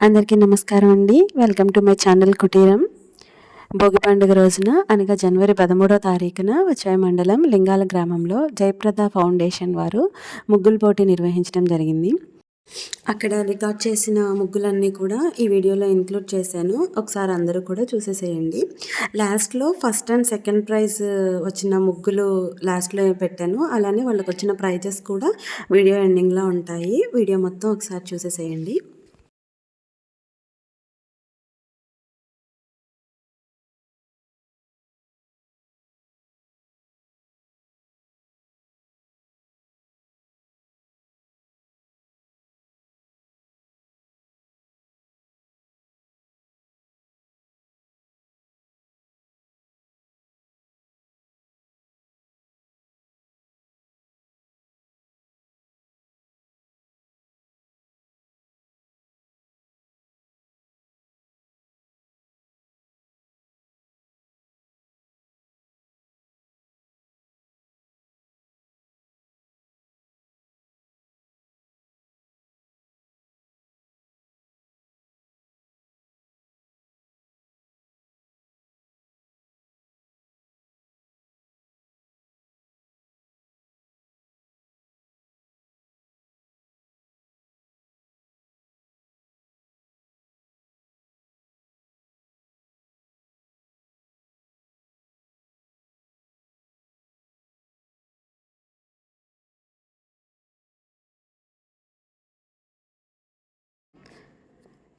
అందరికీ నమస్కారం అండి. వెల్కమ్ టు మై ఛానల్ కుటీరం భోగి పండుగ రోజున అనగా జనవరి పదమూడో తారీఖున వచ్చాయి మండలం లింగాల గ్రామంలో జయప్రద ఫౌండేషన్ వారు ముగ్గుల పోటీ నిర్వహించడం జరిగింది. అక్కడ రికార్డ్ చేసిన ముగ్గులన్నీ కూడా ఈ వీడియోలో ఇంక్లూడ్ చేశాను. ఒకసారి అందరూ కూడా చూసేసేయండి. లాస్ట్లో ఫస్ట్ అండ్ సెకండ్ ప్రైజ్ వచ్చిన ముగ్గులు లాస్ట్లో పెట్టాను. అలానే వాళ్ళకి వచ్చిన ప్రైజెస్ కూడా వీడియో ఎండింగ్లో ఉంటాయి. వీడియో మొత్తం ఒకసారి చూసేసేయండి.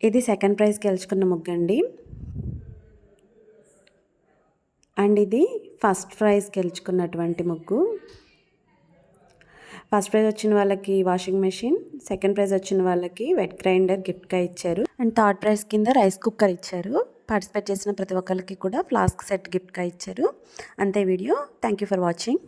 ఇది సెకండ్ ప్రైజ్ గెలుచుకున్న ముగ్గండి. అండ్ ఇది ఫస్ట్ ప్రైజ్ గెలుచుకున్నటువంటి ముగ్గు. ఫస్ట్ ప్రైజ్ వచ్చిన వాళ్ళకి వాషింగ్ మెషిన్ సెకండ్ ప్రైజ్ వచ్చిన వాళ్ళకి వెట్ గ్రైండర్ గిఫ్ట్గా ఇచ్చారు. అండ్ థర్డ్ ప్రైజ్ కింద రైస్ కుక్కర్ ఇచ్చారు. పార్టిసిపేట్ చేసిన ప్రతి ఒక్కరికి కూడా ఫ్లాస్క్ సెట్ గిఫ్ట్గా ఇచ్చారు. అంతే video thank you for watching